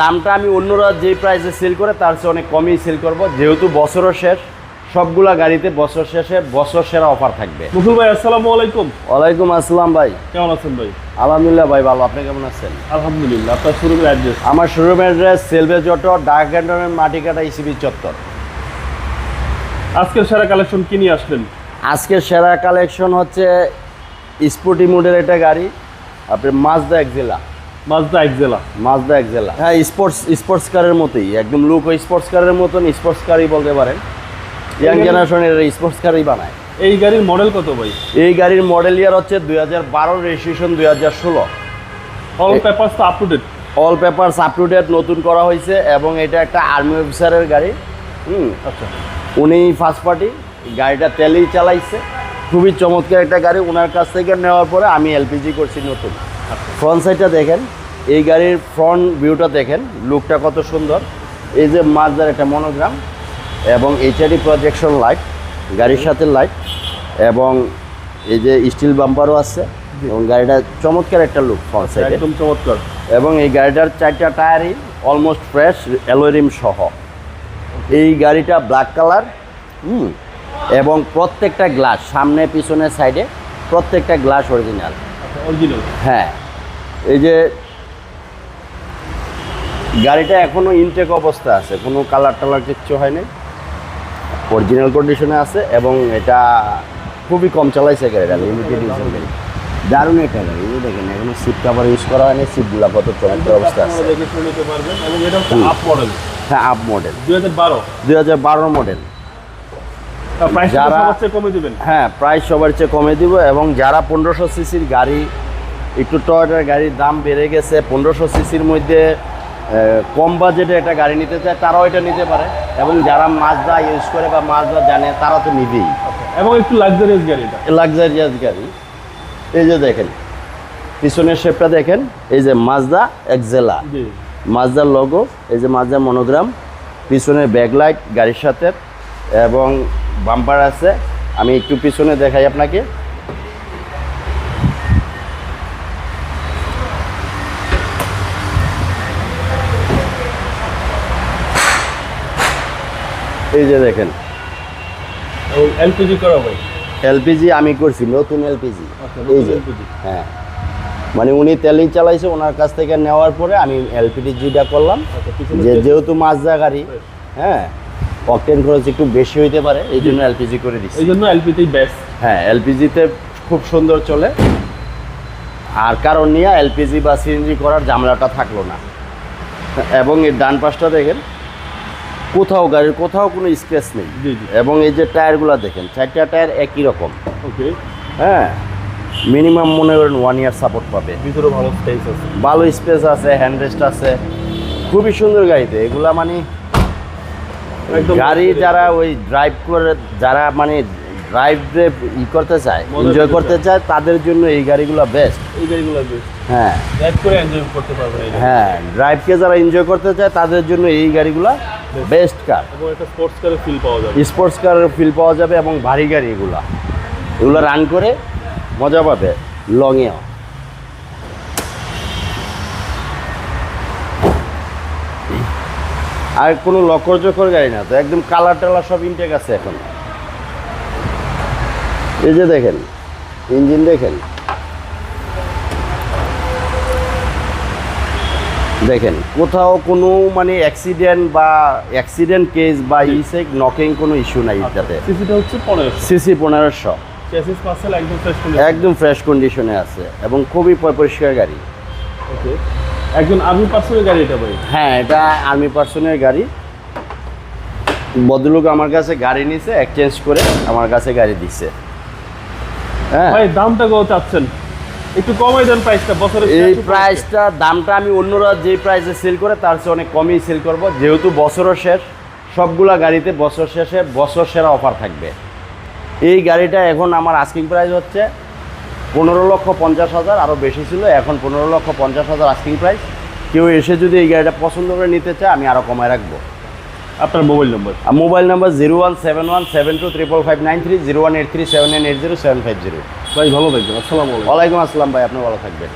দামটা আমি অন্যরা যে প্রাইসে সেল করে তার চেয়ে অনেক কমই সেল করব। যেহেতু বছরের শেষ সবগুলা গাড়িতে বছর শেষে বছর সেরা অফার থাকবে। মুকুল ভাই আসসালামু আলাইকুম। ওয়ালাইকুম আসসালাম ভাই। কেমন আছেন ভাই? আলহামদুলিল্লাহ ভাই ভালো। আপনি কেমন আছেন? আলহামদুলিল্লাহ আপনার শোরুমের অ্যাড্রেস আমার শোরুমের অ্যাড্রেস সেলভে জটো ডাক গ্যান্ডনের মাটিকাটা ইসিবি চত্বর। আজকের সেরা কালেকশন কি নিয়ে আসলেন? আজকের সেরা কালেকশন হচ্ছে স্পোর্টি মোডের একটা গাড়ি আপনি Mazda Axela Mazda Axela Mazda Axela হ্যাঁ স্পোর্টস স্পোর্টস কারের মতোই একদম লুক স্পোর্টস কারের মতন স্পোর্টস কারই বলতে পারেন। ইয়াং জেনারেশনের স্পোর্টস কারই বানায়। এই গাড়ির মডেল কত ভাই? এই গাড়ির মডেল ইয়ার হচ্ছে দুই হাজার বারো রেজিস্ট্রেশন দুই হাজার ষোলো। অল পেপারস তো up to date all papers up to date নতুন করা হয়েছে এবং এটা একটা আর্মি অফিসারের গাড়ি। হুম আচ্ছা। উনি ফার্স্ট পার্টি গাড়িটা তেলেই চালাইছে। খুবই চমৎকার একটা গাড়ি ওনার কাছ থেকে নেওয়ার পরে আমি এলপিজি করছি নতুন। ফ্রন্ট সাইডটা দেখেন এই গাড়ির ফ্রন্ট ভিউটা দেখেন লুকটা কত সুন্দর। এই যে মাছদার একটা মনোগ্রাম এবং এইচআরডি প্রজেকশন লাইট গাড়ির সাথে লাইট এবং এই যে স্টিল বাম্পারও আছে এবং গাড়িটা চমৎকার একটা লুক ফ্রন্ট সাইডে একদম চমৎকার। এবং এই গাড়িটার চারটা টায়ারই অলমোস্ট ফ্রেশ অ্যালোরিম সহ। এই গাড়িটা ব্ল্যাক কালার হুম এবং প্রত্যেকটা গ্লাস সামনে পিছনে সাইডে প্রত্যেকটা গ্লাস অরিজিনাল অরিজিনাল হ্যাঁ। এই যে গাড়িটা এখনও ইনটেক অবস্থা আছে কোনো কালার টালার কিচ্ছু হয়নি। অরিজিনাল কন্ডিশনে আছে এবং এটা খুবই কম চালাইছে গাড়িটা লিমিটেড ইউজের গাড়ি। দারুণ একটা গাড়ি এই দেখেন এখনও সিট কাভার ইউজ করা হয়নি সিটগুলো কত চমৎকার অবস্থা আছে। দেখে শুনে নিতে পারবেন এবং এটা হচ্ছে আপ মডেল হ্যাঁ আপ মডেল দুই হাজার বারো। দুই হাজার বারো মডেল যারা- কমে দিবেন? হ্যাঁ প্রাইস সবার চেয়ে কমে দিব এবং যারা পনেরোশো সিসির গাড়ি একটু টয়টার গাড়ির দাম বেড়ে গেছে পনেরোশো সিসির মধ্যে কম বাজেটে একটা গাড়ি নিতে চায় তারাও এটা নিতে পারে। এবং যারা মাজদা ইউজ করে বা মাজদা জানে তারা তো নিবেই। এবং একটু লাক্সারিয়াস গাড়ি এটা। লাক্সারিয়াস গাড়ি। এই যে দেখেন পিছনের শেপটা দেখেন এই যে মাজদা এক্সেলা জি। মাজদার লোগো এই যে মাজদা মনোগ্রাম পিছনে ব্যাকলাইট গাড়ির সাথে এবং বাম্পার আছে। আমি একটু পিছনে দেখাই আপনাকে। এই যে দেখেন। এলপিজি করা ভাই এলপিজি আমি করছি নতুন এলপিজি আচ্ছা, এই যে হ্যাঁ। মানে উনি তেলেই চালাইছে ওনার কাছ থেকে নেওয়ার পরে আমি এলপিজি জিটা করলাম। আচ্ছা যেহেতু মাজদা গাড়ি হ্যাঁ অকটেন খরচ একটু বেশি হইতে পারে এই জন্য এলপিজি করে দিচ্ছি এই জন্য এলপিতেই বেস্ট হ্যাঁ এলপিজিতে খুব সুন্দর চলে। আর কারণ নিয়ে এলপিজি বা সিএনজি করার ঝামেলাটা থাকল না। এবং এর ডান পাশটা দেখেন কোথাও গাড়ির কোথাও কোনো স্পেস নেই। জি জি। এবং এই যে টায়ারগুলো দেখেন চারটা টায়ার একই রকম। ওকে। হ্যাঁ মিনিমাম মনে করেন ওয়ান ইয়ার সাপোর্ট পাবে। ভিতরে ভালো স্পেস আছে। ভালো স্পেস আছে হ্যান্ডরেস্ট আছে। খুবই সুন্দর গাড়িতে। এগুলা মানে গাড়ি যারা ওই ড্রাইভ করে যারা মানে ড্রাইভ ই করতে চায় এনজয় করতে করতে চায়। তাদের জন্য এই গাড়িগুলো বেস্ট এই গাড়িগুলো বেস্ট হ্যাঁ। ড্রাইভ করে এনজয় করতে গাড়ি। হ্যাঁ ড্রাইভকে যারা এনজয় করতে চায় তাদের জন্য এই গাড়িগুলো বেস্ট কার এবং একটা স্পোর্টস কারের ফিল পাওয়া যাবে। স্পোর্টস কারের ফিল পাওয়া যাবে এবং ভারী গাড়ি এগুলা। এগুলো রান করে মজা পাবে লংয়েও আর কোনো লকর জকর গাড়ি না তো একদম কালার টালার সব ইনটেক আছে এখন। এই যে দেখেন ইঞ্জিন দেখেন। দেখেন কোথাও কোনো মানে অ্যাক্সিডেন্ট বা অ্যাক্সিডেন্ট কেস বা ইসে নকিং কোনো ইস্যু নাই এটাতে। সিসিটা হচ্ছে সিসি পনেরোশো। একদম ফ্রেশ কন্ডিশনে আছে এবং খুবই পরিষ্কার গাড়ি। ওকে একজন আর্মি পার্সনের গাড়ি এটা ভাই? হ্যাঁ এটা আর্মি পার্সনের গাড়ি। ভদ্রলোক আমার কাছে গাড়ি নিছে এক্সচেঞ্জ করে আমার কাছে গাড়ি দিচ্ছে হ্যাঁ। ভাই দামটা কত চাচ্ছেন? একটু কমাই দেন প্রাইসটা বছরের এই প্রাইসটা দামটা আমি অন্যরা যে প্রাইসে সেল করে তার চেয়ে অনেক কমই সেল করব। যেহেতু বছরও শেষ সবগুলা গাড়িতে বছর শেষে বছর সেরা অফার থাকবে। এই গাড়িটা এখন আমার আস্কিং প্রাইস হচ্ছে পনেরো লক্ষ পঞ্চাশ হাজার আরও বেশি ছিল এখন পনেরো লক্ষ পঞ্চাশ হাজার আস্কিং প্রাইস কেউ এসে যদি এই গাড়িটা পছন্দ করে নিতে চায় আমি আরও কমায় রাখব। আপনার mobile number mobile number zero one seven one seven two triple five nine three zero one eight three seven nine eight zero seven five zero ভাই ভালো থাকবেন আসসালামু আলাইকুম। ওয়ালাইকুম আসসালাম ভাই আপনি ভালো থাকবেন।